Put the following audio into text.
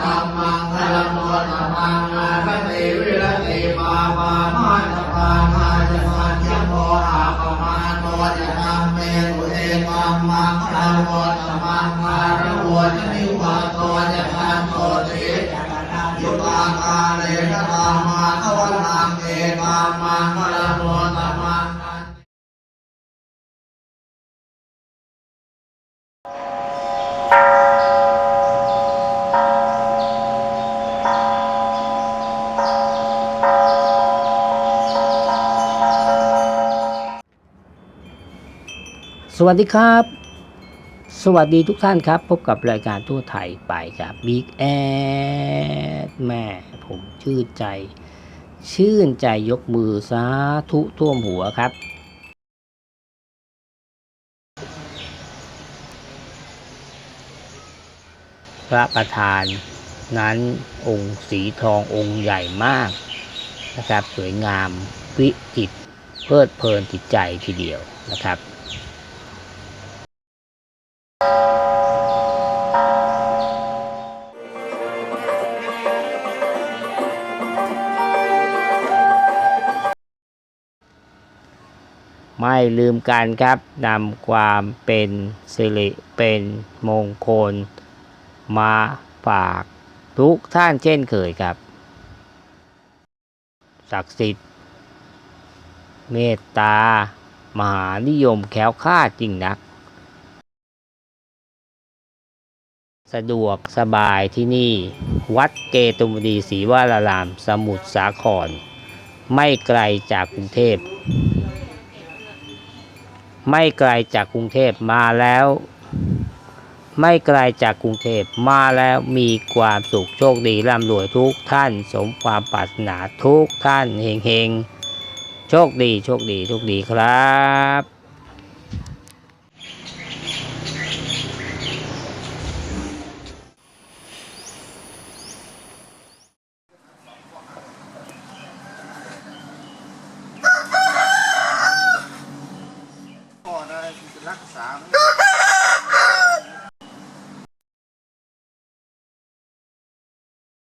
ธรรมังธรรมธรรมังอาคติวิรติปาปามาตปานาจะปัญญโมอาปมาโตจะทำเมตุเอตัมมังธรรมธรรมังาระวจะนิวาโตจะทันโตติยุตาคาเลนธรรมาทวนังเตัมมังธรรมธรร สวัสดีครับ สวัสดีทุกท่านครับ พบกับรายการทั่วไทยไปกับบิ๊กแอดแม่ผมชื่นใจ ชื่นใจยกมือสาธุท่วมหัวครับ พระประธานนั้นองค์สีทององค์ใหญ่มากนะครับ สวยงามวิจิตเพลิดเพลินจิตใจทีเดียวนะครับ ไม่ลืมกันครับนำความเป็นสิริเป็นมงคล มาฝากทุกท่านเช่นเคยครับ ศักดิ์สิทธิ์ เมตตา มหานิยมแคล้วคลาดจริงนัก สะดวกสบายที่นี่ วัดเกตุมดีศรีวราราม สมุทรสาคร ไม่ไกลจากกรุงเทพ ไม่ไกลจากกรุงเทพมาแล้ว ไม่ไกลจากกรุงเทพมาแล้วมีความสุขโชคดีร่ำรวยทุกท่าน สมความปรารถนาทุกท่านเฮงเฮงโชคดีโชคดีโชคดีครับ